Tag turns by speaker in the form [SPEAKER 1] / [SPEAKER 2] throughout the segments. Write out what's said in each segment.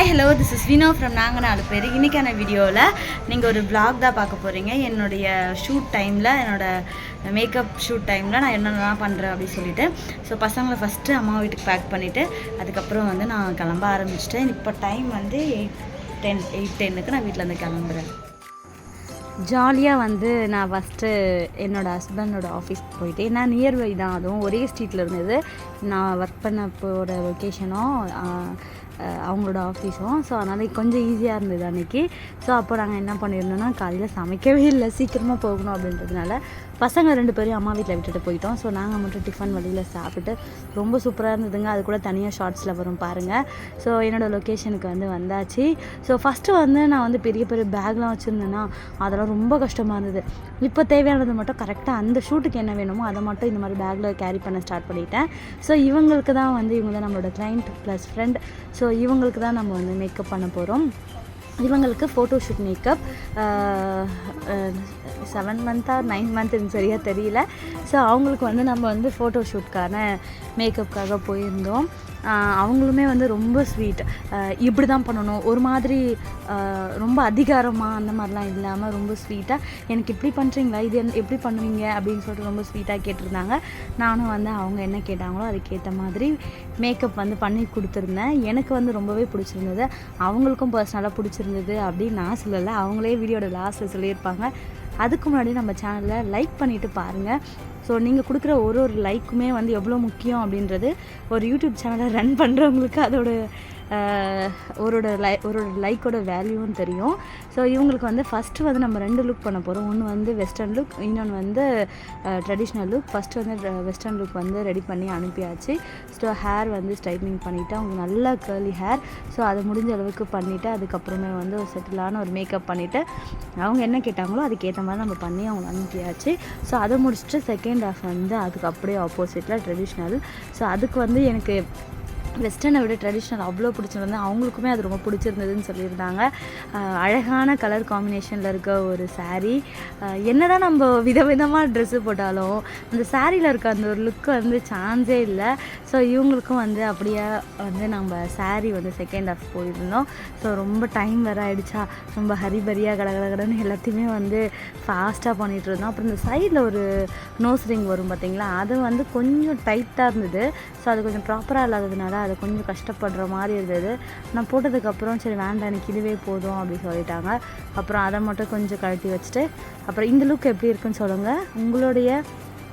[SPEAKER 1] Hi hello this is Vino from நாங்கள் நாலு பேர் இன்றைக்கான வீடியோவில் நீங்கள் ஒரு vlog தான் பார்க்க போகிறீங்க என்னுடைய ஷூட் டைமில் என்னோடய மேக்கப் ஷூட் டைமில் நான் என்னென்னலாம் பண்ணுறேன் அப்படின்னு சொல்லிட்டு. ஸோ பசங்களை ஃபஸ்ட்டு அம்மா வீட்டுக்கு பேக் பண்ணிவிட்டு அதுக்கப்புறம் வந்து நான் கிளம்ப ஆரம்பிச்சிட்டேன். இப்போ டைம் வந்து எயிட் டென் எயிட் டென்னுக்கு நான் வீட்டிலேருந்து கிளம்புறேன். ஜாலியாக வந்து நான் ஃபஸ்ட்டு என்னோடய ஹஸ்பண்டோட ஆஃபீஸ்க்கு போயிட்டு நான் நியர்பை தான். அதுவும் ஒரே ஸ்ட்ரீட்டில் இருந்தது. நான் ஒர்க் பண்ண போகிற லொக்கேஷனும் அவங்களோட ஆஃபீஸும் ஸோ அதனால் கொஞ்சம் ஈஸியாக இருந்தது அன்றைக்கி ஸோ அப்போ நாங்கள் என்ன பண்ணியிருந்தோம்னா காலையில் சமைக்கவே இல்லை. சீக்கிரமாக போகணும் அப்படின்றதுனால பசங்க ரெண்டு பேரும் அம்மா வீட்டில் விட்டுட்டு போயிட்டோம். ஸோ நாங்கள் மட்டும் டிஃபன் வழியில் சாப்பிட்டு ரொம்ப சூப்பராக இருந்ததுங்க. அது கூட தனியாக ஷார்ட்ஸில் வரும் பாருங்கள் ஸோ என்னோடய லொக்கேஷனுக்கு வந்து வந்தாச்சு. ஸோ ஃபஸ்ட்டு வந்து நான் வந்து பெரிய பெரிய பேக்லாம் வச்சுருந்தேன்னா அதெல்லாம் ரொம்ப கஷ்டமாக இருந்தது. இப்போ தேவையானது மட்டும் கரெக்டாக அந்த ஷூட்டுக்கு என்ன வேணுமோ அதை மட்டும் இந்த மாதிரி பேக்கில் கேரி பண்ண ஸ்டார்ட் பண்ணிட்டேன். ஸோ இவங்களுக்கு தான் வந்து இவங்க தான் நம்மளோட கிளைண்ட் ப்ளஸ் ஃப்ரெண்ட் ஸோ இவங்களுக்கு தான் நம்ம வந்து மேக்கப் பண்ண போகிறோம் இவங்களுக்கு ஃபோட்டோ ஷூட் மேக்கப் செவன் மந்த்தா நைன் மந்த்துன்னு சரியாக தெரியல. ஸோ அவங்களுக்கு வந்து நம்ம வந்து ஃபோட்டோஷூட்கான மேக்கப்புக்காக போயிருந்தோம். அவங்களுமே வந்து ரொம்ப ஸ்வீட் இப்படி தான் பண்ணணும். ஒரு மாதிரி ரொம்ப அதிகாரமாக அந்த மாதிரிலாம் இல்லாமல் ரொம்ப ஸ்வீட்டாக எனக்கு இப்படி பண்ணுறீங்களா இது எப்படி பண்ணுவீங்க? அப்படின்னு சொல்லிட்டு ரொம்ப ஸ்வீட்டாக கேட்டிருந்தாங்க. நானும் வந்து அவங்க என்ன கேட்டாங்களோ அதுக்கேற்ற மாதிரி மேக்கப் வந்து பண்ணி கொடுத்துருந்தேன். எனக்கு வந்து ரொம்பவே பிடிச்சிருந்தது. அவங்களுக்கும் பர்சனலாக பிடிச்சிருந்தது அப்படின்னு நான் சொல்லலை. அவங்களே வீடியோட லாஸ்ட்டில் சொல்லியிருப்பாங்க. அதுக்கு முன்னாடி நம்ம சேனலில் லைக் பண்ணிவிட்டு பாருங்கள் ஸோ நீங்கள் கொடுக்குற ஒரு ஒரு லைக்குமே வந்து எவ்வளோ முக்கியம் அப்படின்றது ஒரு யூடியூப் சேனலை ரன் பண்ணுறவங்களுக்கு அதோட ஒரோட லை ஒரு லைக்கோட வேல்யூவும் தெரியும். ஸோ இவங்களுக்கு வந்து ஃபஸ்ட்டு வந்து நம்ம ரெண்டு லுக் பண்ண போகிறோம் ஒன்று வந்து வெஸ்டர்ன் லுக் இன்னொன்று வந்து ட்ரெடிஷ்னல் லுக் ஃபஸ்ட்டு வந்து வெஸ்டர்ன் லுக் வந்து ரெடி பண்ணி அனுப்பியாச்சு. ஸோ ஹேர் வந்து ஸ்ட்ரைட்னிங் பண்ணிவிட்டு அவங்க நல்லா கேர்லி ஹேர் ஸோ அதை முடிஞ்ச அளவுக்கு பண்ணிவிட்டு அதுக்கப்புறமே வந்து ஒரு செட்டிலான ஒரு மேக்கப் பண்ணிவிட்டு அவங்க என்ன கேட்டாங்களோ அதுக்கேற்ற மாதிரி நம்ம பண்ணி அவங்க அனுப்பியாச்சு. ஸோ அதை முடிச்சுட்டு செகண்ட் ஹாஃப் வந்து அதுக்கு அப்படியே ஆப்போசிட்டில் ட்ரெடிஷ்னல் ஸோ அதுக்கு வந்து எனக்கு வெஸ்டர்னை விட ட்ரெடிஷ்னல் அவ்வளோ பிடிச்சிருந்து அவங்களுக்குமே அது ரொம்ப பிடிச்சிருந்ததுன்னு சொல்லியிருந்தாங்க. அழகான கலர் காம்பினேஷனில் இருக்க ஒரு சாரீ என்ன தான் நம்ம விதவிதமாக ட்ரெஸ்ஸு போட்டாலும் அந்த சாரியில் இருக்க அந்த ஒரு லுக் வந்து சான்ஸே இல்லை. ஸோ இவங்களுக்கும் வந்து அப்படியே வந்து நம்ம சாரீ வந்து செகண்ட் ஹாஃப் போயிருந்தோம். ஸோ ரொம்ப டைம் வேறு ஆகிடுச்சா ரொம்ப ஹரிபரியாக கடகடகடன்னு எல்லாத்தையுமே வந்து ஃபாஸ்ட்டாக பண்ணிகிட்டு இருந்தோம் அப்புறம் இந்த சைடில் ஒரு நோஸ் ரிங் வரும் பார்த்தீங்களா அது வந்து கொஞ்சம் டைட்டாக இருந்தது. ஸோ அது கொஞ்சம் ப்ராப்பராக இல்லாததுனால அது கொஞ்சம் கஷ்டப்படுற மாதிரி இருந்தது. நான் போட்டதுக்கப்புறம் சரி வேண்டாம் எனக்கு இதுவே போதும் அப்படின்னு சொல்லிட்டாங்க. அப்புறம் அதை மட்டும் கொஞ்சம் கழட்டி வச்சுட்டு அப்புறம் இந்த லுக் எப்படி இருக்குன்னு சொல்லுங்கள் உங்களுடைய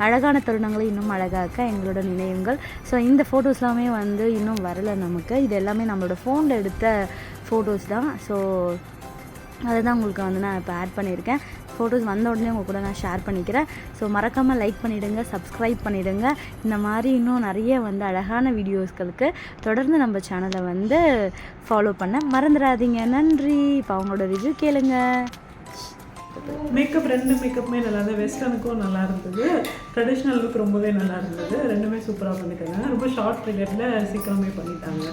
[SPEAKER 1] அழகான தருணங்களை இன்னும் அழகாக்க எங்களோட நினைவுங்கள் ஸோ இந்த ஃபோட்டோஸ்லாமே வந்து இன்னும் வரலை நமக்கு. இது எல்லாமே நம்மளோட ஃபோனில் எடுத்த ஃபோட்டோஸ் தான். ஸோ அதை தான் உங்களுக்கு வந்து நான் இப்போ ஆட் பண்ணியிருக்கேன். ஃபோட்டோஸ் வந்த உடனே உங்கள் கூட நான் ஷேர் பண்ணிக்கிறேன். ஸோ மறக்காமல் லைக் பண்ணிவிடுங்க சப்ஸ்கிரைப் பண்ணிவிடுங்க இந்த மாதிரி இன்னும் நிறைய வந்து அழகான வீடியோஸ்களுக்கு தொடர்ந்து நம்ம சேனலை வந்து ஃபாலோ பண்ண மறந்துடாதீங்க. நன்றி. இப்போ அவங்களோட ரிவ்யூ கேளுங்க.
[SPEAKER 2] மேக்கப் ரெண்டு மேக்கப்புமே நல்லா இருந்தது வெஸ்டர்னுக்கும் நல்லா இருந்தது. ட்ரெடிஷ்னல் லுக் ரொம்பவே நல்லா இருந்தது. ரெண்டுமே சூப்பராக பண்ணிட்டாங்க. ரொம்ப ஷார்ட் பீரியடில் சீக்கிரமே பண்ணிட்டாங்க.